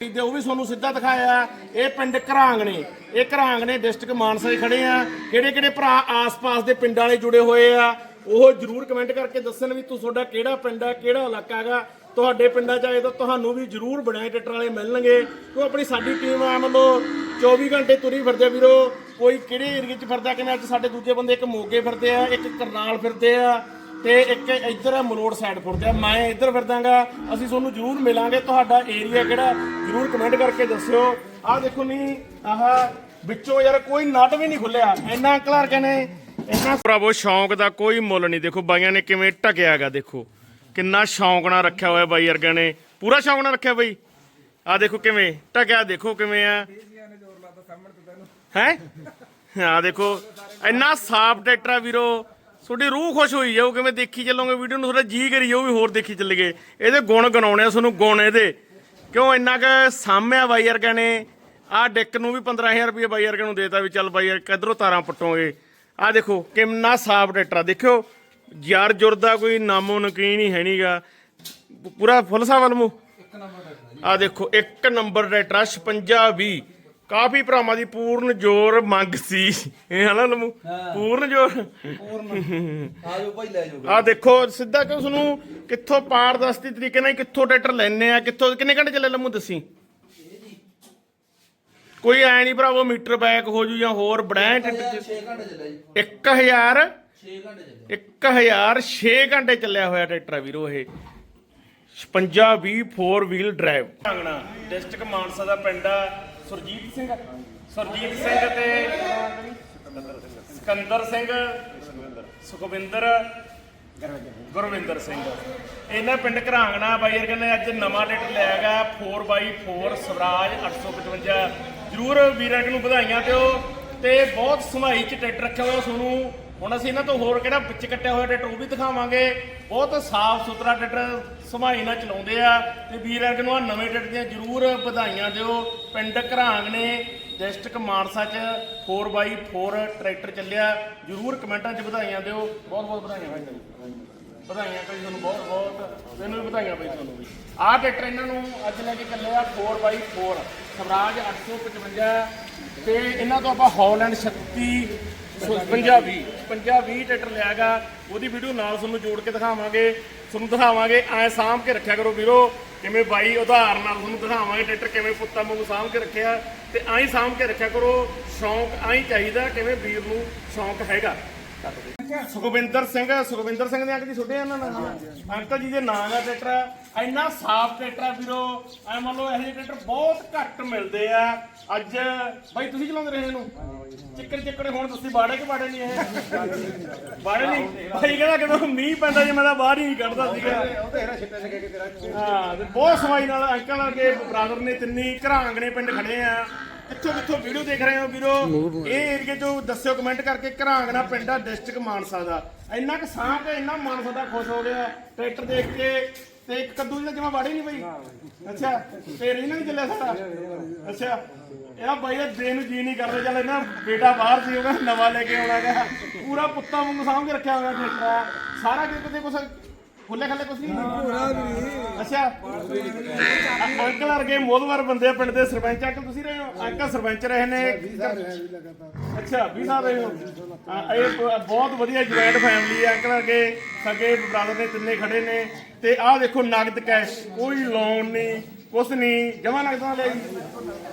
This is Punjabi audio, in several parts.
ਤੇ ਉਹ ਵੀ ਤੁਹਾਨੂੰ ਸਿੱਧਾ ਦਿਖਾਇਆ, ਇਹ ਪਿੰਡ ਘਰਾਂਗ ਨੇ ਇਹ ਘਰਾਂਗ ਨੇ ਡਿਸਟ੍ਰਿਕਟ ਮਾਨਸਾ 'ਚ ਖੜੇ ਆ। ਕਿਹੜੇ ਕਿਹੜੇ ਭਰਾ ਆਸ-ਪਾਸ ਦੇ ਪਿੰਡਾਂ ਵਾਲੇ ਜੁੜੇ ਹੋਏ ਆ, ਉਹ ਜਰੂਰ ਕਮੈਂਟ ਕਰਕੇ ਦੱਸਣ ਵੀ ਤੂੰ ਤੁਹਾਡਾ ਕਿਹੜਾ ਪਿੰਡ ਆ, ਕਿਹੜਾ ਇਲਾਕਾ ਹੈਗਾ। ਤੁਹਾਡੇ ਪਿੰਡਾਂ 'ਚ ਆਏ ਤਾਂ ਤੁਹਾਨੂੰ ਵੀ ਜਰੂਰ ਬਣਾਏ ਟਰੈਕਟਰ ਵਾਲੇ ਮਿਲਣਗੇ। ਕਿਉਂ ਆਪਣੀ ਸਾਡੀ ਟੀਮ ਆ ਮੰਨ ਲਓ। 24 ਘੰਟੇ ਤੁਰੀ ਫਿਰਦੇ ਆ ਵੀਰੋ। ਕੋਈ ਕਿਹੜੇ ਏਰੀਏ 'ਚ ਫਿਰਦਾ, ਕਿਵੇਂ ਅੱਜ ਸਾਡੇ ਦੂਜੇ ਬੰਦੇ ਇੱਕ ਮੋਗੇ ਫਿਰਦੇ ਆ, ਇੱਕ ਕਰਨਾਲ ਫਿਰਦੇ ਆ। ਤੇ ਇੱਕ ਇੱਧਰ ਮਲੋੜ ਸਾਈਡ ਫਿਰਦੇ ਮੈਂ ਇੱਧਰ ਫਿਰਦਾਗਾ। ਅਸੀਂ ਤੁਹਾਨੂੰ ਜਰੂਰ ਮਿਲਾਂਗੇ। ਤੁਹਾਡਾ ਏਰੀਆ ਕਿਹੜਾ, ਜਰੂਰ ਕਮੈਂਟ ਕਰਕੇ ਦੱਸਿਓ। ਆਹ ਦੇਖੋ ਨਹੀਂ ਆਹ ਵਿੱਚੋਂ ਯਾਰ ਕੋਈ ਨਟ ਵੀ ਨਹੀਂ ਖੁੱਲਿਆ। ਇੰਨਾ ਅੰਕਲ ਨੇ, ਇੰਨਾ ਭਰਾਵੋ, ਸ਼ੌਂਕ ਦਾ ਕੋਈ ਮੁੱਲ ਨਹੀਂ ਦੇਖੋ, ਬਾਈਆਂ ਨੇ ਕਿਵੇਂ ਟਕਿਆਗਾ ਦੇਖੋ। ਕਿੰਨਾ ਸ਼ੌਂਕ ਨਾਲ ਰੱਖਿਆ ਹੋਇਆ ਬਾਈ ਵਰਗਿਆਂ ਨੇ। ਪੂਰਾ ਸ਼ੌਂਕ ਨਾਲ ਰੱਖਿਆ ਬਾਈ? ਆਹ ਦੇਖੋ ਕਿਵੇਂ ਟਕਿਆ ਦੇਖੋ ਕਿਵੇਂ ਆ। ਹੈ? ਆ ਦੇਖੋ, ਇੰਨਾ ਸਾਫ਼ ਟਰੈਕਟਰ ਵੀਰੋ। ਤੁਹਾਡੀ ਰੂਹ ਖੁਸ਼ ਹੋਈ ਜਾਊ ਕਿਵੇਂ ਦੇਖੀ ਚੱਲੋਗੇ ਵੀਡੀਓ ਨੂੰ? ਤੁਹਾਡਾ ਜੀ ਕਰੀ ਜਾਊ ਵੀ ਹੋਰ ਦੇਖੀ ਚੱਲੀਏ। ਇਹਦੇ ਗੁਣ ਗਣਾਉਣੇ ਆ ਤੁਹਾਨੂੰ ਗੁਣ ਇਹਦੇ। ਕਿਉਂ ਇੰਨਾ ਕੁ ਸਾਹਮਿਆ ਬਾਈ ਵਰਗਾ ਨੇ? ਆਹ ਡਿੱਕ ਨੂੰ ਵੀ 15000 ਰੁਪਏ ਬਾਈ ਵਰਗੇ ਨੂੰ ਦੇਤਾ ਵੀ ਚੱਲ ਬਾਈ ਯਾਰ ਕਿਧਰੋਂ ਤਾਰਾਂ ਪੱਟੋਗੇ? ਆਹ ਦੇਖੋ ਕਿੰਨਾ ਸਾਫ਼ ਟਰੈਕਟਰ ਆ। ਦੇਖਿਓ ਯਾਰ ਜੁਰਦਾ ਕੋਈ ਨਾਮੋ ਨਕੀਨ ਹੀ ਹੈ ਨਹੀਂਗਾ ਪੂਰਾ ਫੁੱਲ ਸਾਹ ਵਲਮੂ ਆ ਦੇਖੋ ਇੱਕ ਨੰਬਰ ਟਰੈਕਟਰ 56 20 ਕਾਫੀ ਭਰਾਵਾਂ ਦੀ ਪੂਰਨ ਜ਼ੋਰ ਮੰਗ ਸੀ। ਇਹ ਹਨਾ ਲਮੂ? ਪੂਰਨ ਜ਼ੋਰ। ਆਜੋ ਭਾਈ ਲੈ ਜਾਓ ਆ ਦੇਖੋ ਸਿੱਧਾ ਕਿ ਤੁਹਾਨੂੰ ਕਿੱਥੋਂ ਪਾਰਦਰਸ਼ੀ ਤਰੀਕੇ ਨਾਲ ਕਿੱਥੋਂ ਟਰੈਕਟਰ ਲੈਣੇ ਆ ਕਿੱਥੋਂ ਕਿੰਨੇ ਘੰਟੇ ਚੱਲੇ ਲਮੂ ਦੱਸੀ? ਕੋਈ ਐ ਨਹੀਂ ਭਰਾਵੋ ਮੀਟਰ ਬੈਕ ਹੋ ਜੂ ਜਾਂ ਹੋਰ ਬੜਾਂ ਟਰੈਕਟਰ 6 ਘੰਟੇ ਚੱਲਿਆ ਜੀ। 1000 6 ਘੰਟੇ ਚੱਲਿਆ 1000 6 ਘੰਟੇ ਚੱਲਿਆ ਹੋਇਆ ਟਰੈਕਟਰ ਆ ਵੀਰੋ ਇਹ। 56 20 4 ਵੀਲ ਡਰਾਈਵ ਢੰਗਣਾ ਡਿਸਟ੍ਰਿਕਟ ਮਾਨਸਾ ਦਾ ਪਿੰਡ ਆ। ਸੁਰਜੀਤ ਸਿੰਘ। ਸੁਰਜੀਤ ਸਿੰਘ ਤੇ ਸਿਕੰਦਰ ਸਿੰਘ, ਸੁਖਵਿੰਦਰ, ਗੁਰਵਿੰਦਰ ਸਿੰਘ। ਇਹਨਾਂ ਪਿੰਡ ਘਰਾਂਗਣਾ ਬਾਈਰ ਕਹਿੰਦੇ ਅੱਜ ਨਵਾਂ ਟਰੈਕਟਰ ਲਿਆਗਾ 4x4 ਸਵਰਾਜ 855 ਜਰੂਰ ਵੀਰਾਂ ਨੂੰ ਵਧਾਈਆਂ ਦਿਓ ਤੇ ਬਹੁਤ ਸਮਾਈ ਚ ਟਰੈਕਟਰ ਰੱਖਿਆ ਹੋਇਆ ਤੁਹਾਨੂੰ ਹੁਣ ਅਸੀਂ ਇਹਨਾਂ ਤੋਂ ਹੋਰ ਕਿਹੜਾ ਵਿੱਚ ਕੱਟਿਆ ਹੋਇਆ ਟਰੈਕਟਰ ਉਹ ਵੀ ਦਿਖਾਵਾਂਗੇ। ਬਹੁਤ ਸਾਫ਼ ਸੁਥਰਾ ਟਰੈਕਟਰ ਸਮਾਈ ਨਾਲ ਚਲਾਉਂਦੇ ਆ ਤੇ ਵੀਰਾਂ ਨੂੰ ਆ ਨਵੇਂ ਟਰੈਕਟਰ ਦੀਆਂ ਜਰੂਰ ਵਧਾਈਆਂ ਦਿਓ। ਪਿੰਡ ਘਰਾਂਗ ਨੇ ਡਿਸਟ੍ਰਿਕਟ ਮਾਨਸਾ ਚ 4x4 ਟਰੈਕਟਰ ਚੱਲਿਆ। ਜਰੂਰ ਕਮੈਂਟਾਂ 'ਚ ਵਧਾਈਆਂ ਦਿਓ। ਬਹੁਤ ਬਹੁਤ ਵਧਾਈਆਂ ਭਾਈ ਤੁਹਾਨੂੰ। ਵਧਾਈਆਂ ਭਾਈ ਤੁਹਾਨੂੰ ਬਹੁਤ ਬਹੁਤ। ਮੈਨੂੰ ਵੀ ਵਧਾਈਆਂ ਭਾਈ ਤੁਹਾਨੂੰ ਵੀ। ਆਹ ਟਰੈਕਟਰ ਇਹਨਾਂ ਨੂੰ ਅੱਜ ਲੈ ਕੇ ਚੱਲੇ ਆ 4x4 ਸਵਰਾਜ 855 ਤੇ ਇਹਨਾਂ ਤੋਂ ਆਪਾਂ ਹੌਲੈਂਡ 36 ਪੰਜਾ 20 ਪੰਜਾ 20 ਟਰੈਕਟਰ ਲਿਆਗਾ ਉਹਦੀ ਵੀਡੀਓ ਨਾਲ ਤੁਹਾਨੂੰ ਜੋੜ ਕੇ ਦਿਖਾਵਾਂਗੇ, ਤੁਹਾਨੂੰ ਦਿਖਾਵਾਂਗੇ, ਐ ਸਾਂਭ ਕੇ ਰੱਖਿਆ ਕਰੋ ਵੀਰੋ, ਕਿਵੇਂ ਬਾਈ ਉਦਾਹਰਨ ਨਾਲ ਤੁਹਾਨੂੰ ਦਿਖਾਵਾਂਗੇ ਟਰੈਕਟਰ ਕਿਵੇਂ ਪੁੱਤਾਂ ਵਾਂਗੂ ਸਾਂਭ ਕੇ ਰੱਖਿਆ, ਤੇ ਐਂ ਸਾਂਭ ਕੇ ਰੱਖਿਆ ਕਰੋ, ਸ਼ੌਂਕ ਐਂ ਚਾਹੀਦਾ ਕਿਵੇਂ ਵੀਰ ਨੂੰ ਸ਼ੌਂਕ ਹੈਗਾ। ਸੁਖਵਿੰਦਰ ਸਿੰਘ ਸੁਖਵਿੰਦਰ ਸਿੰਘ ਦੇ ਅੰਕ ਜੀ ਛੋਟੇ ਇਹਨਾਂ ਨਾਲ। ਅੰਕਲ ਜੀ ਦੇ ਨਾਮ ਹੈ ਟਰੈਕਟਰ ਇੰਨਾ ਸਾਫ਼ ਟਰੈਕਟਰ ਆ ਵੀਰੋ। ਐ ਮੰਨ ਲਓ ਇਹੋ ਜਿਹੇ ਟਰੈਕਟਰ ਬਹੁਤ ਘੱਟ ਮਿਲਦੇ ਆ। ਅੱਜ ਬਾਈ, ਤੁਸੀਂ ਚਲਾਉਂਦੇ ਰਹੇ ਇਹਨੂੰ? ਚੱਕਰ ਚੱਕਰ ਹੁਣ, ਤੁਸੀਂ ਬਾੜੇ ਕਿ ਬਾੜੇ ਨਹੀਂ ਇਹ। ਬਾੜੇ ਨਹੀਂ? ਭਾਈ ਕਹਿੰਦਾ ਕਿ ਮੀਂਹ ਪੈਂਦਾ ਜੇ ਮੈਂ ਤਾਂ ਬਾਹਰ ਹੀ ਨਹੀਂ ਕੱਢਦਾ ਸੀਗਾ। ਹਾਂ, ਤੇ ਬਹੁਤ ਸਮਾਈ ਨਾਲ ਅੰਕਲ ਅਰਗੇ ਬ੍ਰਦਰ ਨੇ ਤਿੰਨੀ ਘਰਾਂਗਣੇ ਪਿੰਡ ਖੜੇ ਆ। ਕਿੱਥੋਂ ਕਿੱਥੋਂ ਵੀਡੀਓ ਦੇਖ ਰਹੇ ਹੋ ਵੀਰੋ? ਇਹ ਏਰੀਏ ਚੋਂ ਦੱਸਿਓ ਕਮੈਂਟ ਕਰਕੇ ਘਰਾਂਗਣਾ ਪਿੰਡ ਆ ਡਿਸਟ੍ਰਿਕਟ ਮਾਨਸਾ ਦਾ। ਇੰਨਾ ਕੁ ਸਾਹ ਕੇ ਇੰਨਾ ਮਨ ਸਾਡਾ ਖੁਸ਼ ਹੋ ਗਿਆ ਟਰੈਕਟਰ ਦੇਖ ਕੇ ਤੇ ਇੱਕ ਕੱਦੂ ਜਿਹਦਾ ਜਮਾ ਵਾੜੀ ਨਹੀਂ ਬਈ ਅੱਛਾ ਤੇ ਰੀਨਾ ਨਹੀਂ ਚੱਲਿਆ ਸਾਡਾ ਅੱਛਾ ਇਹ ਬਾਈ ਦਾ ਦੇ ਨੂੰ ਜੀ ਨਹੀਂ ਕਰਦੇ ਚੱਲ ਇਹਨਾਂ ਬੇਟਾ ਬਾਹਰ ਸੀ ਉਹਦਾ ਨਵਾਂ ਲੈ ਕੇ ਆਉਣਾਗਾ ਪੂਰਾ ਪੁੱਤਾਂ ਵਾਂਗੂ ਸਾਂਭ ਕੇ ਰੱਖਿਆ ਹੋਇਆ ਟਰੈਕਟਰ। ਸਾਰਾ ਕਿਤੇ ਕੁਛ ਖੁੱਲੇ ਖੱਲੇ ਕੁਛ ਨਹੀਂ? ਅੱਛਾ। ਅ- ਅੰਕਲ ਵਰਗੇ ਮੋਦਵਾਰ ਬੰਦੇ ਆ ਪਿੰਡ ਦੇ ਸਰਪੰਚ ਅੰਕਲ ਤੁਸੀਂ ਰਹੇ ਹੋ? ਅੰਕਲ ਸਰਪੰਚ ਰਹੇ ਨੇ। ਅੱਛਾ 20 ਸਾਲ ਰਹੇ ਹੋ? ਹਾਂ, ਇਹ ਬ- ਬਹੁਤ ਵਧੀਆ ਜੁਆਇੰਟ ਫੈਮਿਲੀ ਹੈ ਅੰਕਲ ਵਰਗੇ ਸਗੇ ਬ੍ਰਦਰ ਨੇ ਤਿੰਨੇ ਖੜੇ ਨੇ। ਤੇ ਆਹ ਦੇਖੋ ਨਗਦ ਕੈਸ਼ ਕੋਈ ਲੋਨ ਨਹੀਂ ਕੁਛ ਨਹੀਂ। ਜਮਾ ਨਗਦਾਂ ਲਿਆ ਜੀ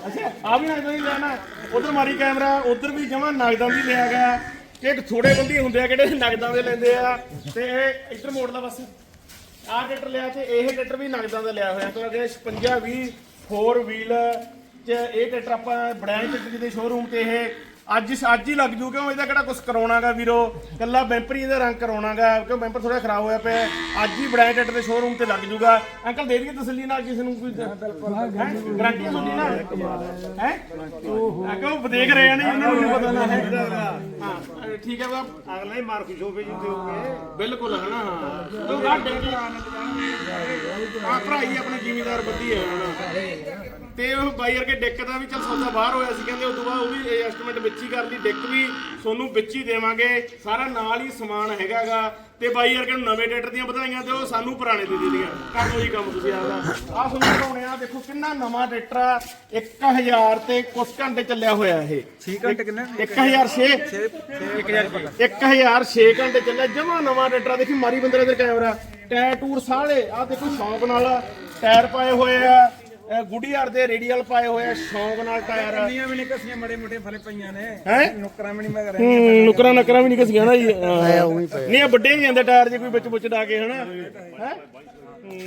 ਅੱਛਾ ਆ ਵੀ ਨਗਦਾਂ ਹੀ ਲਿਆ ਨਾ ਉਧਰ ਮਾਰੀ ਕੈਮਰਾ ਉਧਰ ਵੀ ਜਮਾ ਨਗਦਾਂ ਦੀ ਲਿਆ ਗਿਆ। ਕਿ ਥੋੜੇ ਬੰਦੀ ਹੁੰਦੇ ਆ ਕਿਹੜੇ ਨਗਦਾਂ ਦੇ ਲੈਂਦੇ ਆ। ਤੇ ਇਹ ਇੱਧਰ ਮੋੜਦਾ ਬਸ। ਆਹ ਟਰੈਕਟਰ ਲਿਆ ਤੇ ਇਹ ਟਰੈਕਟਰ ਵੀ ਨਗਦਾਂ ਦਾ ਲਿਆ ਹੋਇਆ ਤੋਂ ਅਗੇ 56 20 4 ਵੀਲ ਚ ਇਹ ਟਰੈਕਟਰ ਆਪਾਂ ਬੜਾਈ ਟਰੈਕਟਰ ਦੇ ਸ਼ੋਰੂਮ ਤੇ ਇਹ ਅੱਜ ਅੱਜ ਹੀ ਲੱਗ ਜੂ ਕਿਉਂ ਇਹਦਾ ਕਿਹੜਾ ਕੁਝ ਕਰਾਉਣਾਗਾ ਵੀਰੋ? ਕੱਲਾ ਬੈਂਪਰ ਹੀ ਇਹਦਾ ਰੰਗ ਕਰਾਉਣਾਗਾ ਕਿਉਂ ਬੈਂਪਰ ਥੋੜਾ ਖਰਾਬ ਹੋਇਆ ਪਿਆ। ਅੱਜ ਹੀ ਬੜਾਈ ਟਰੈਕਟਰ ਦੇ ਸ਼ੋਰੂਮ ਤੇ ਲੱਗ ਜੂਗਾ। ਅੰਕਲ ਦੇ ਦਈਏ ਤਸੱਲੀ ਨਾਲ ਕਿਸੇ ਨੂੰ ਕੋਈ ਗਾਰੰਟੀ ਹੁੰਦੀ ਨਾ? ਹੈ? ਉਹ ਦੇਖ ਰਹੇ ਆ ਨਹੀਂ ਉਹਨਾਂ ਨੂੰ ਪਤਾ ਨਾ ਹੈ ਹਾਂ। ਠੀਕ ਹੈ ਬਾਬ ਅਗਲਾ ਹੀ ਮਾਰ ਖੁਸ਼ ਹੋਵੇ ਜਿੱਤੇ ਹੋਗੇ ਬਿਲਕੁਲ ਹੈ। ਨਾ ਹਾਂ ਉਹ ਗਾ ਡੰਗੀ ਆ ਭਰਾਈ ਆਪਣੇ ਜ਼ਿਮੀਦਾਰ ਬੱਦੀ ਹੈ। ਨਾ ਤੇ ਉਹ ਬਾਈ ਵਰਗੇ ਡਿੱਕ ਦਾ ਵੀ ਚੱਲ ਸੌਦਾ ਬਾਹਰ ਹੋਇਆ ਸੀ। ਕਹਿੰਦੇ ਉਦੋਂ ਬਾਅਦ ਉਹ ਵੀ ਐਸਟੀਮੇਟ ਵਿੱਚ ਹੀ ਕਰ ਲਈ ਡਿੱਕ ਵੀ ਤੁਹਾਨੂੰ ਵਿੱਚ ਹੀ ਦੇਵਾਂਗੇ। ਸਾਰਾ ਨਾਲ ਹੀ ਸਮਾਨ ਹੈਗਾਗਾ। ਤੇ ਬਾਈ ਵਰਗੇ ਨੂੰ ਨਵੇਂ ਟਰੈਕਟਰ ਦੀਆਂ ਵਧਾਈਆਂ ਦਿਓ ਸਾਨੂੰ ਪੁਰਾਣੇ ਦੇ ਦੇ ਦੀਆਂ ਕਰ ਲਓ ਜੀ ਕੰਮ ਤੁਸੀਂ ਆਪਦਾ। ਆਹ ਤੁਹਾਨੂੰ ਦਿਖਾਉਣੇ ਆ ਦੇਖੋ ਕਿੰਨਾ ਨਵਾਂ ਟਰੈਕਟਰ ਆ। 1000 ਤੇ ਕੁਝ ਘੰਟੇ ਚੱਲਿਆ ਹੋਇਆ ਇਹ। 6 ਘੰਟੇ ਕਿੰਨੇ? 1006 1006 ਘੰਟੇ। ਚੱਲਿਆ। ਜਮਾ ਨਵਾਂ ਟਰੈਕਟਰ ਆ। ਦੇਖੀ ਮਾਰੀ ਬੰਦੇ ਦੇ ਕੈਮਰਾ। ਟਾਇਰ ਟੂਰ ਸਾਰੇ ਆ ਦੇਖੋ ਸ਼ੌਂਕ ਨਾਲ ਟਾਇਰ ਪਾਏ ਹੋਏ ਆ। ਗੁੱਡੀਆਰ ਦੇ ਰੇਡੀਅਲ ਪਾਏ ਹੋਏ ਆ ਸ਼ੌਂਕ ਨਾਲ ਟਾਇਰ ਕੰਨੀਆਂ ਵੀ ਨਹੀਂ ਕਸੀਆਂ ਮੜੇ ਮੋਟੇ ਫਲੇ ਪਈਆਂ ਨੇ। ਹੈ? ਨੁਕਰਾਂ ਵੀ ਨਹੀਂ ਮੈਂ ਹੂੰ ਨੁਕਰਾਂ ਨਕਰਾਂ ਵੀ ਨਹੀਂ ਘਸੀਆਂ ਨਾ ਜੀ। ਨਹੀਂ ਇਹ ਵੱਡੇ ਨਹੀਂ ਜਾਂਦੇ ਟਾਇਰ ਜੇ ਕੋਈ ਵਿੱਚ ਵਿੱਚ ਡਾ ਕੇ ਹਨਾ? ਹੈ?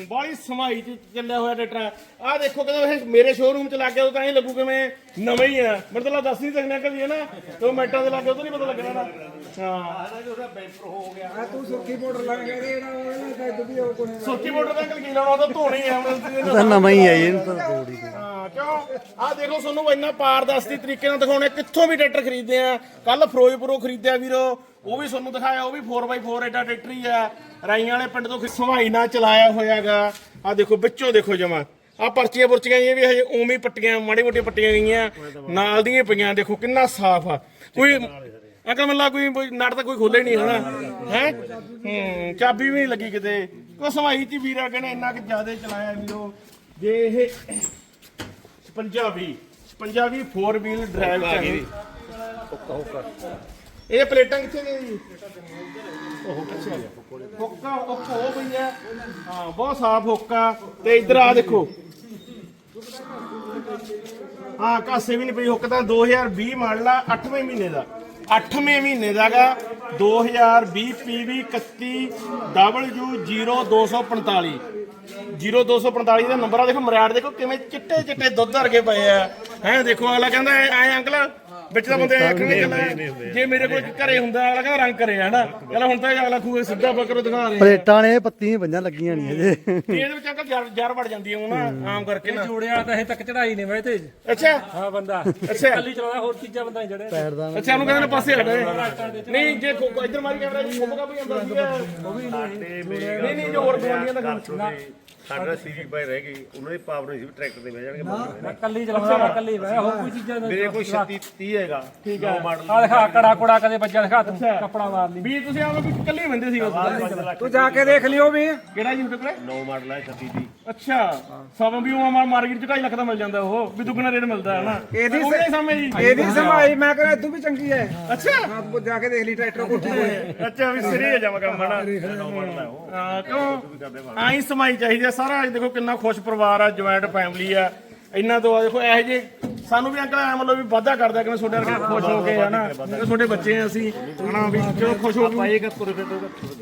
ਬਾਲੀ ਸਮਾਈ ਚ ਚੱਲਿਆ ਹੋਇਆ ਟਰੈਕਟਰ ਆ ਦੇਖੋ ਕਦੋਂ ਇਹ ਮੇਰੇ ਸ਼ੋਰੂਮ ਚ ਲੱਗ ਗਿਆ ਤਾਂ ਹੀ ਲੱਗੂ ਕਿਵੇਂ ਨਵਾਂ ਹੀ ਆ ਮਤਲਬ ਦੱਸ ਨਹੀਂ ਸਕਣਾ ਕਦੀ ਹੈ ਨਾ? ਦੋ ਮਿੰਟਾਂ ਦੇ ਲੱਗ ਗਿਆ ਉਹ ਤਾਂ ਨਹੀਂ ਪਤਾ ਲੱਗਣਾ ਨਾ। ਹਾਂ। ਆ ਤੂੰ ਸੁਰਖੀ ਪਾਊਡਰ ਲਾ ਕੇ ਦੇ ਨਾ ਉਹ ਤਾਂ ਦੁੱਧ ਉਹ ਕੋਨੇ ਸੁੱਕੀ ਮੋਟਰ ਦਾ ਕੀ ਲਾਉਣਾ ਉਹ ਤਾਂ ਧੋਣੀ ਆ ਹੁਣ ਤਾਂ ਨਵਾਂ ਹੀ ਹੈ ਇਹਨੂੰ ਤਾਂ ਥੋੜੀ ਹਾਂ ਕਿਉਂ? ਆ ਦੇਖੋ ਤੁਹਾਨੂੰ ਇੰਨਾ ਪਾਰਦਰਸ਼ੀ ਤਰੀਕੇ ਨਾਲ ਦਿਖਾਉਣੇ ਕਿੱਥੋਂ ਵੀ ਟਰੈਕਟਰ ਖਰੀਦਦੇ ਆ। ਕੱਲ ਫਿਰੋਜ਼ਪੁਰੋਂ ਖਰੀਦਿਆ ਵੀਰੋ ਉਹ ਵੀ ਤੁਹਾਨੂੰ ਦਿਖਾਇਆ, ਉਹ ਵੀ 4x4 ਐਡਾ ਟਰੈਕਟਰ ਹੀ ਆ। ਰਾਈਆਂ ਵਾਲੇ ਪਿੰਡ ਤੋਂ ਸਮਾਈ ਨਾਲ ਚਲਾਇਆ ਹੋਇਆਗਾ। ਆ ਦੇਖੋ, ਵਿੱਚੋਂ ਦੇਖੋ ਜਮਾ। ਆ ਪਰਚੀਆਂ ਪੁਰਚੀਆਂ ਇਹ ਵੀ ਹਜੇ ਉਵੇਂ ਪੱਟੀਆਂ, ਮਾੜੀ ਮੋਟੀ ਪੱਟੀਆਂ ਗਈਆਂ। ਨਾਲ ਦੀਆਂ ਪਈਆਂ, ਦੇਖੋ ਕਿੰਨਾ ਸਾਫ਼ ਆ। ਕੋਈ ਅਕਲ ਮੱਲਾ ਕੋਈ ਨਟ ਤਾਂ ਕੋਈ ਖੋਲੇ ਨਹੀਂ ਹਨਾ। ਹੈ? ਹੂੰ, ਚਾਬੀ ਵੀ ਨਹੀਂ ਲੱਗੀ ਕਿਤੇ। ਕੋ ਸਮਾਈ ਚ ਵੀਰਾ ਕਹਿੰਦੇ ਇੰਨਾ ਕਿ ਜ਼ਿਆਦਾ ਚਲਾਇਆ ਵੀਰੋ। ਜੇ ਇਹ 56 ਵੀ 56 ਵੀ 4 ਵੀਲ ਡਰਾਈਵ ਆ ਗਈ। ਇਹ ਪਲੇਟਾਂ ਕਿੱਥੇ ਨੇ ਜੀ? ਹੁੱਕਾ ਹੁੱਕਾ ਉਹ ਪਈ ਹੈ ਹਾਂ ਬਹੁਤ ਸਾਫ਼ ਹੁੱਕਾ। ਤੇ ਇੱਧਰ ਆ ਦੇਖੋ। ਹਾਂ ਕਾਸੇ ਵੀ ਨਹੀਂ ਪਈ ਹੁੱਕ ਤਾਂ 2020 ਮਾਡਲ ਆ 8ਵੇਂ ਮਹੀਨੇ ਦਾ। 8ਵੇਂ ਮਹੀਨੇ ਦਾਗਾ 2020 PV 31 W0245 0245 ਦਾ ਨੰਬਰ ਆ ਦੇਖੋ ਮਰਿਆੜ ਦੇਖੋ ਕਿਵੇਂ ਚਿੱਟੇ ਚਿੱਟੇ ਦੁੱਧ ਵਰਗੇ ਪਏ ਆ। ਹੈ ਦੇਖੋ ਅਗਲਾ ਕਹਿੰਦਾ ਐ ਅੰਕਲ ਵਿੱਚ ਤਾਂ ਬੰਦੇ ਆਖਣਗੇ ਚੱਲ ਜੇ ਮੇਰੇ ਕੋਲ ਘਰੇ ਹੁੰਦਾ ਅਗਲਾ ਕਹਿੰਦਾ ਰੰਗ ਕਰੇ ਹਨਾ ਕਹਿੰਦਾ ਹੁਣ ਤਾਂ ਇਹ ਅਗਲਾ ਖੂਏ ਸਿੱਧਾ ਬੱਕਰ ਦਿਖਾ ਰਹੇ ਪਲੇਟਾਂ ਨੇ ਪੱਤੀਆਂ ਪੰਜਾਂ ਲੱਗੀਆਂ ਨਹੀਂ ਅਜੇ ਤੇ ਇਹਦੇ ਵਿੱਚ ਅੰਕਲ ਜਰ ਜਰ ਵੜ ਜਾਂਦੀ ਹੈ ਉਹ ਨਾ ਆਮ ਕਰਕੇ ਨਾ ਜੋੜਿਆ ਤਾਂ ਇਹ ਤੱਕ ਚੜਾਈ ਨੇ ਵੇ ਤੇ ਅੱਛਾ ਹਾਂ ਬੰਦਾ ਅੱਛਾ ਕੱਲੀ ਚਲਾਉਂਦਾ ਹੋਰ ਚੀਜ਼ਾਂ ਬੰਦਾ ਨਹੀਂ ਜੜਿਆ ਪੈਰ ਦਾ ਅੱਛਾ ਉਹਨੂੰ ਕਹਿੰਦੇ ਨੇ ਪਾਸੇ ਹਟੇ ਨਹੀਂ ਜੇ ਇੱਧਰ ਮਾਰੀ ਕੈਮਰਾ ਜੀ ਖੁੱਬਗਾ ਵੀ ਆਉਂਦਾ ਸੀਗਾ ਉਹ ਵੀ ਨਹੀਂ ਨਹੀਂ ਜੋ ਹੋਰ ਗਵਾਂਡੀਆਂ ਦਾ ਗੱਲ ਸਾਡਾ ਸੀਰੀ ਬਾਈ ਰਹਿ ਗਈ ਉਹਨਾਂ ਦੀ ਪਾਵਰ ਨਹੀਂ ਸੀ ਵੀ ਟਰੈਕਟਰ ਤੇ ਬਹਿ ਜਾਣਗੇ। ਬੰਦੇ। ਮੈਂ ਕੱਲੀ ਚਲਾਉਂਦਾ ਮੈਂ ਕੱਲੀ ਵੇ ਹੋਰ ਕੋਈ ਚੀਜ਼ਾਂ ਮੇਰੇ ਕੋਲ 36 30 ਹੈਗਾ ਠੀਕ ਹੈ। ਆ ਦਿਖਾ ਕੜਾ ਕੁੜਾ ਕਦੇ ਬੱਜਾ ਦਿਖਾ ਤੂੰ ਕੱਪੜਾ ਮਾਰ ਲਈ। ਵੀ ਤੁਸੀਂ ਇਕੱਲੇ ਹੀ ਬੰਦੇ ਸੀ ਉਸ ਤੂੰ ਜਾ ਕੇ ਦੇਖ ਲਿਓ ਵੀ। ਕਿਹੜਾ ਜੀ ਤੁਹਾਡੇ ਕੋਲੇ 9 ਮਾਡਲ ਹੈ 36 ਦੀ ਅੱਛਾ ਸਭ ਵੀ ਉਹ ਮਾਰਕੀਟ ਚ 2.5 ਲੱਖ ਦਾ ਮਿਲ ਜਾਂਦਾ ਉਹ ਵੀ ਦੁੱਗਣਾ ਰੇਟ ਮਿਲਦਾ ਹੈ ਨਾ ਇਹਦੀ ਉਹ ਨਹੀਂ ਸਮਝ ਜੀ। ਇਹਦੀ ਸਮਾਈ ਮੈਂ ਕਹਿੰਦਾ ਤੂੰ ਵੀ ਚੰਗੀ ਐ। ਅੱਛਾ। ਹਾਂ ਤੂੰ ਜਾ ਕੇ ਦੇਖ ਲਈ ਟਰੈਕਟਰ ਕੋਠੀ ਕੋਲ। ਅੱਛਾ ਵੀ ਸਿਰੇ ਜਾ ਮਗਾ ਮਣਾ ਹਾਂ ਕਿਉਂ? ਆਈ ਸਮਾਈ ਚਾਹੀਦੀ ਆ ਸਾਰਾ ਅੱਜ ਦੇਖੋ ਕਿੰਨਾ ਖੁਸ਼ ਪਰਿਵਾਰ ਆ ਜੁਆਇੰਟ ਫੈਮਿਲੀ ਆ। ਇਹਨਾਂ ਤੋਂ ਆ ਦੇਖੋ ਇਹੋ ਜਿਹੇ ਸਾਨੂੰ ਵੀ ਅੰਕਲ ਐ ਮਤਲਬ ਵੀ ਵਾਧਾ ਕਰਦਾ ਕਿਵੇਂ ਤੁਹਾਡੇ ਵਰਗੇ ਖੁਸ਼ ਹੋ ਕੇ ਹਨਾ? ਕਿਉਂਕਿ ਤੁਹਾਡੇ ਬੱਚੇ ਆ ਅਸੀਂ ਹਨਾ ਵੀ ਚਲੋ ਖੁਸ਼ ਹੋ ਕੇ? ਪਾਏਗਾ ਤੁਰੇ ਫਿਰਦੇ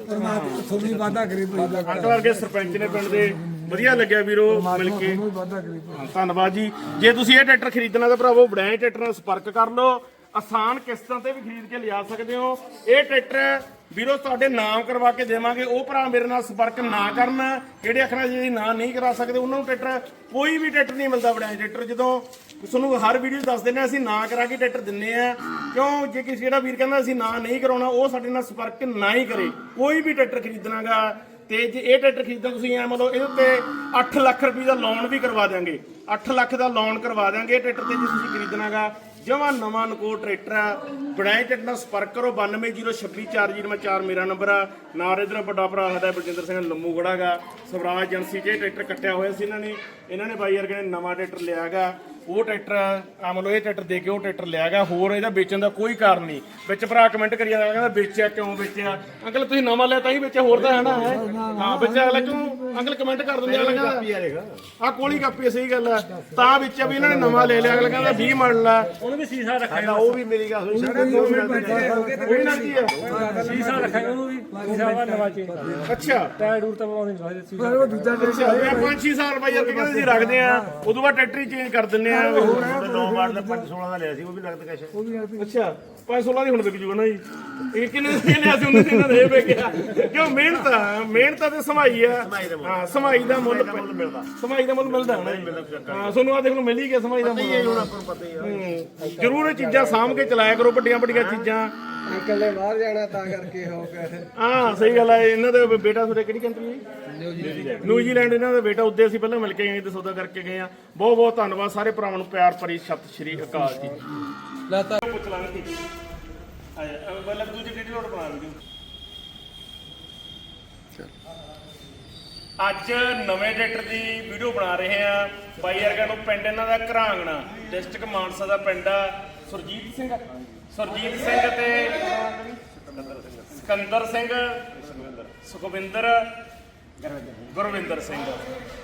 ਤੁਹਾਨੂੰ ਵਾਦਾ ਕਰੀ ਤੂੰ ਅੰਕਲ ਵਰਗੇ ਸਰਪੰਚ ਨੇ ਪਿੰਡ ਦੇ ਵਧੀਆ ਲੱਗਿਆ ਵੀਰੋ ਮਿਲ ਕੇ। ਵਾਦਾ ਕਰੀ ਹਾਂ, ਧੰਨਵਾਦ ਜੀ। ਜੇ ਤੁਸੀਂ ਇਹ ਟਰੈਕਟਰ ਖਰੀਦਣਾ ਤਾਂ ਭਰਾਵੋ ਬੜਾਏ ਟਰੈਕਟਰ ਨਾਲ ਸੰਪਰਕ ਕਰ ਲਓ। ਆਸਾਨ ਕਿਸ਼ਤਾਂ ਤੇ ਵੀ ਖਰੀਦ ਕੇ ਲਿਆ ਸਕਦੇ ਹੋ। ਇਹ ਟਰੈਕਟਰ ਵੀਰੋ ਤੁਹਾਡੇ ਨਾਮ ਕਰਵਾ ਕੇ ਦੇਵਾਂਗੇ। ਉਹ ਭਰਾ ਮੇਰੇ ਨਾਲ ਸੰਪਰਕ ਨਾ ਕਰਨ ਜਿਹੜੇ ਆਖਣਾ ਜੀ ਨਾਂ ਨਹੀਂ ਕਰਾ ਸਕਦੇ ਉਹਨਾਂ ਨੂੰ ਟਰੈਕਟਰ ਕੋਈ ਵੀ ਟਰੈਕਟਰ ਨਹੀਂ ਮਿਲਦਾ ਬੜਾਏ ਟਰੈਕਟਰ। ਜਦੋਂ ਤੁਹਾਨੂੰ ਹਰ ਵੀਡੀਓ ਦੱਸ ਦਿੰਦੇ ਹਾਂ ਅਸੀਂ ਨਾਂ ਕਰਾ ਕੇ ਟਰੈਕਟਰ ਦਿੰਨੇ ਆ। ਕਿਉਂ? ਜੇ ਕਿਸੇ ਜਿਹੜਾ ਵੀਰ ਕਹਿੰਦਾ ਅਸੀਂ ਨਾਂ ਨਹੀਂ ਕਰਾਉਣਾ ਉਹ ਸਾਡੇ ਨਾਲ ਸੰਪਰਕ ਨਾ ਹੀ ਕਰੇ। ਕੋਈ ਵੀ ਟਰੈਕਟਰ ਖਰੀਦਣਾਗਾ ਤੇ ਜੇ ਇਹ ਟਰੈਕਟਰ ਖਰੀਦਣਾ ਤੁਸੀਂ, ਐ ਮਤਲਬ ਇਹਦੇ ਉੱਤੇ 8 ਲੱਖ ਰੁਪਏ ਦਾ ਲੋਨ ਵੀ ਕਰਵਾ ਦਿਆਂਗੇ। 8 ਲੱਖ ਦਾ ਲੋਨ ਕਰਵਾ ਦਿਆਂਗੇ ਇਹ ਟਰੈਕਟਰ ਤੇ ਜੇ ਤੁਸੀਂ ਖਰੀਦਣਾਗਾ। ਜਮਾ ਨਵਾਂ ਨਕੋ ਟਰੈਕਟਰ ਆ। ਬਣਾਏ ਟਰੈਕਟਰ ਨਾਲ ਸੰਪਰਕ ਕਰੋ 92062404 ਮੇਰਾ ਨੰਬਰ ਆ। ਨਾਲ ਇਧਰ ਵੱਡਾ ਭਰਾ ਸਾਡਾ ਬਲਜਿੰਦਰ ਸਿੰਘ ਲੰਮੂ ਖੜਾਗਾ। ਸਵਰਾਜ ਏਜੰਸੀ 'ਚ ਇਹ ਟਰੈਕਟਰ ਕੱਟਿਆ ਹੋਇਆ ਸੀ ਇਹਨਾਂ ਨੇ। ਇਹਨਾਂ ਨੇ ਬਾਈ ਯਾਰ ਕਹਿੰਦੇ ਨਵਾਂ ਟਰੈਕਟਰ ਲਿਆਗਾ। ਉਹ ਟਰੈਕਟਰ ਆ ਮਤਲਬ ਇਹ ਟਰੈਕਟਰ ਦੇ ਕੇ ਉਹ ਟਰੈਕਟਰ ਲਿਆਗਾ ਹੋਰ ਇਹਦਾ ਵੇਚਣ ਦਾ ਕੋਈ ਕਾਰਨ ਨਹੀਂ। ਵਿੱਚ ਭਰਾ ਕਮੈਂਟ ਕਰੀ ਜਾਂਦਾ ਕਹਿੰਦਾ ਵੇਚਿਆ ਕਿਉਂ ਵੇਚਿਆ? ਅੰਕਲ ਤੁਸੀਂ ਨਵਾਂ ਲਿਆ ਤਾਂ ਹੀ ਵੇਚਿਆ ਹੋਰ ਤਾਂ ਹੈ ਨਾ ਹੈ? ਹਾਂ ਵਿੱਚ ਅਗਲਾ ਕਿਉਂ? ਅੰਕਲ ਕਮੈਂਟ ਕਰ ਦਿੰਦੇ ਅਗਲਾ ਕਹਿੰਦਾ ਆ ਕੋਲੀ ਕਾਪੀ ਸਹੀ ਗੱਲ ਆ। ਤਾਂ ਵੇਚਿਆ ਵੀ ਇਹਨਾਂ ਨੇ ਨਵਾਂ ਲੈ ਲਿਆ ਅਗਲਾ ਕਹਿੰਦਾ 20 ਮਾਡਲ ਆ। ਉਹਨੂੰ ਵੀ ਸੀਸਾ ਰੱਖਿਆ ਉਹ ਵੀ ਮੇਰੀ ਗੱਲ ਨਾਲ ਕੀ ਆ। ਸੀਸਾ ਰੱਖਿਆ ਉਹਨੂੰ ਵੀ। ਨਵਾਂ ਚੇਂਜ ਕਰ ਅੱਛਾ। ਟਾਇਰ ਡੂਰ ਤਾਂ ਪਾਉਂਦੇ ਨਹੀਂ ਸਾਰੇ ਸੀਸਾ ਉਹ ਦੂਜਾ ਅੱਛਾ ਇਹ 5-6 ਸਾਲ ਰੁਪਏ ਯਾਰ ਕਹਿੰਦੇ ਸੀ ਰੱਖਦੇ ਆ ਉਦੋਂ ਬਾਅਦ ਟਰੈਕਟਰ ਹੀ ਚੇਂਜ ਕਰ ਦਿੰਨੇ ਆ 9 ਮਾਡਲ 516 ਦਾ ਲਿਆ ਸੀ ਉਹ ਵੀ ਕੈਸ਼। ਅੱਛਾ। 516 ਦੀ ਹੁਣ ਵਿਕ ਜੂਗਾ ਨਾ ਜੀ। ਇਹ ਕਿੰਨੇ ਦੇ ਲਿਆ ਸੀ ਉਹਨੇ ਇਹਨਾਂ ਦੇ ਇਹ ਵਿਕਿਆ ਕਿਉਂ ਮਿਹਨਤ ਆ ਮਿਹਨਤ ਤੇ ਸਮਾਈ ਆ। ਹਾਂ ਸਮਾਈ ਦਾ ਮੁੱਲ ਮਿਲਦਾ ਸਮਾਈ ਦਾ ਮੁੱਲ ਮਿਲਦਾ ਹੋਣਾ ਜੀ। ਹਾਂ ਤੁਹਾਨੂੰ ਆ ਦੇਖ ਲਓ ਮਿਲ ਹੀ ਗਿਆ ਸਮਾਈ ਦਾ ਮੁੱਲ। ਹੁਣ ਆਪਾਂ ਨੂੰ ਪਤਾ ਹੀ ਆ। ਜ਼ਰੂਰ ਇਹ ਚੀਜ਼ਾਂ ਸਾਂਭ ਕੇ ਚਲਾਇਆ ਕਰੋ ਵੱਡੀਆਂ ਵੱਡੀਆਂ ਚੀਜ਼ਾਂ। ਅੰਕਲ ਨੇ ਬਾਹਰ ਜਾਣਾ ਤਾਂ ਕਰਕੇ ਹੋ ਗਿਆ। ਹਾਂ ਸਹੀ ਗੱਲ ਹੈ ਇਹਨਾਂ ਦਾ ਬੇਟਾ ਤੁਹਾਡੇ ਕਿਹੜੀ ਕੰਟਰੀ ਹੈ ਨਿਊਜ਼ੀਲੈਂਡ ਇਹਨਾਂ ਦਾ ਬੇਟਾ ਉੱਦੇ ਅਸੀਂ ਪਹਿਲਾਂ ਮਿਲ ਕੇ ਗਏ ਤੇ ਸੌਦਾ ਕਰਕੇ ਗਏ ਆ। ਬਹੁਤ ਬਹੁਤ ਧੰਨਵਾਦ ਸਾਰੇ ਭਰਾਵਾਂ ਨੂੰ ਪਿਆਰ ਭਰੀ ਸਤਿ ਸ਼੍ਰੀ ਅਕਾਲ ਜੀ। ਲੈ ਤਾਂ ਪੁੱਛ ਲਾਂਗੇ ਠੀਕ ਮਤਲਬ ਦੂਜੀ ਵੀਡੀਓ ਲੋਡ ਬਣਾ ਅੱਜ ਨਵੇਂ ਟਰੈਕਟਰ ਦੀ ਵੀਡੀਓ ਬਣਾ ਰਹੇ ਆ ਬਾਈ ਵਰਗਾ ਨੂੰ, ਪਿੰਡ ਇਹਨਾਂ ਦਾ ਘਰਾਂਗਣਾ ਡਿਸਟ੍ਰਿਕਟ ਮਾਨਸਾ ਦਾ ਪਿੰਡ ਆ। ਸੁਰਜੀਤ ਸਿੰਘ ਸੁਰਜੀਤ ਸਿੰਘ ਤੇ ਸਿਕੰਦਰ ਸਿੰਘ, ਸੁਖਵਿੰਦਰ, ਗੁਰਵਿੰਦਰ ਸਿੰਘ।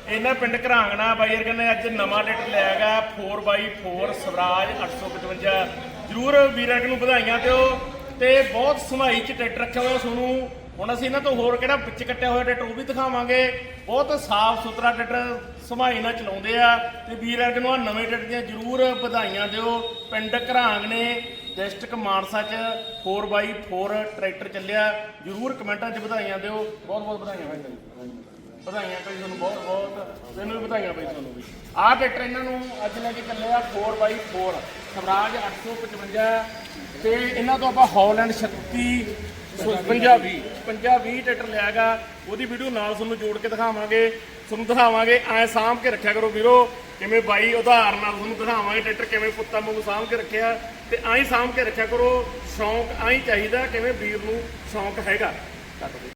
ਇਹਨਾਂ ਪਿੰਡ ਘਰਾਂਗਣਾ, ਬਾਈ ਵਰਗਾ ਨੇ ਅੱਜ ਨਵਾਂ ਟਰੈਕਟਰ ਲਿਆਗਾ 4x4 ਸਵਰਾਜ 855 ਜਰੂਰ ਵੀਰਾਂ ਨੂੰ ਵਧਾਈਆਂ ਦਿਓ ਤੇ ਬਹੁਤ ਸਮਾਈ ਚ ਟਰੈਕਟਰ ਰੱਖਿਆ ਹੋਇਆ ਤੁਹਾਨੂੰ ਹੁਣ ਅਸੀਂ ਇਹਨਾਂ ਤੋਂ ਹੋਰ ਕਿਹੜਾ ਵਿੱਚ ਕੱਟਿਆ ਹੋਇਆ ਟਰੈਕਟਰ ਉਹ ਵੀ ਦਿਖਾਵਾਂਗੇ। ਬਹੁਤ ਸਾਫ਼ ਸੁਥਰਾ ਟਰੈਕਟਰ ਸਮਾਈ ਨਾਲ ਚਲਾਉਂਦੇ ਆ ਤੇ ਵੀਰ ਨੂੰ ਆਹ ਨਵੇਂ ਟਰੈਕਟਰ ਦੀਆਂ ਜਰੂਰ ਵਧਾਈਆਂ ਦਿਓ। ਪਿੰਡ ਘਰਾਂਗ ਨੇ ਡਿਸਟ੍ਰਿਕਟ ਮਾਨਸਾ ਚ 4x4 ਟਰੈਕਟਰ ਚੱਲਿਆ। ਜਰੂਰ ਕਮੈਂਟਾਂ 'ਚ ਵਧਾਈਆਂ ਦਿਓ। ਬਹੁਤ ਬਹੁਤ ਵਧਾਈਆਂ। ਭਾਈ ਤੁਹਾਨੂੰ। ਵਧਾਈਆਂ ਭਾਈ ਤੁਹਾਨੂੰ ਬਹੁਤ ਬਹੁਤ ਤੈਨੂੰ ਵੀ ਵਧਾਈਆਂ ਭਾਈ ਤੁਹਾਨੂੰ ਵੀ। ਆਹ ਟਰੈਕਟਰ ਇਹਨਾਂ ਨੂੰ ਅੱਜ ਲੈ ਕੇ ਚੱਲੇ ਆ 4x4 ਸਵਰਾਜ 855 ਤੇ ਇਹਨਾਂ ਤੋਂ ਆਪਾਂ ਹੌਲੈਂਡ 36 ਪੰਜਾਬੀ ਪੰਜਾਬੀ ਟਰੈਕਟਰ ਲਿਆਗਾ ਉਹਦੀ ਵੀਡੀਓ ਨਾਲ ਤੁਹਾਨੂੰ ਜੋੜ ਕੇ ਦਿਖਾਵਾਂਗੇ, ਤੁਹਾਨੂੰ ਦਿਖਾਵਾਂਗੇ। ਐ ਸਾਂਭ ਕੇ ਰੱਖਿਆ ਕਰੋ ਵੀਰੋ, ਕਿਵੇਂ ਬਾਈ ਉਦਾਹਰਨ ਨਾਲ ਤੁਹਾਨੂੰ ਦਿਖਾਵਾਂਗੇ ਟਰੈਕਟਰ ਕਿਵੇਂ ਪੁੱਤਾਂ ਵਾਂਗੂ ਸਾਂਭ ਕੇ ਰੱਖਿਆ। ਤੇ ਐਂ ਸਾਂਭ ਕੇ ਰੱਖਿਆ ਕਰੋ, ਸ਼ੌਂਕ ਐਂ ਚਾਹੀਦਾ ਕਿਵੇਂ ਵੀਰ ਨੂੰ ਸ਼ੌਂਕ ਹੈਗਾ। ਕੱਟ ਦੇ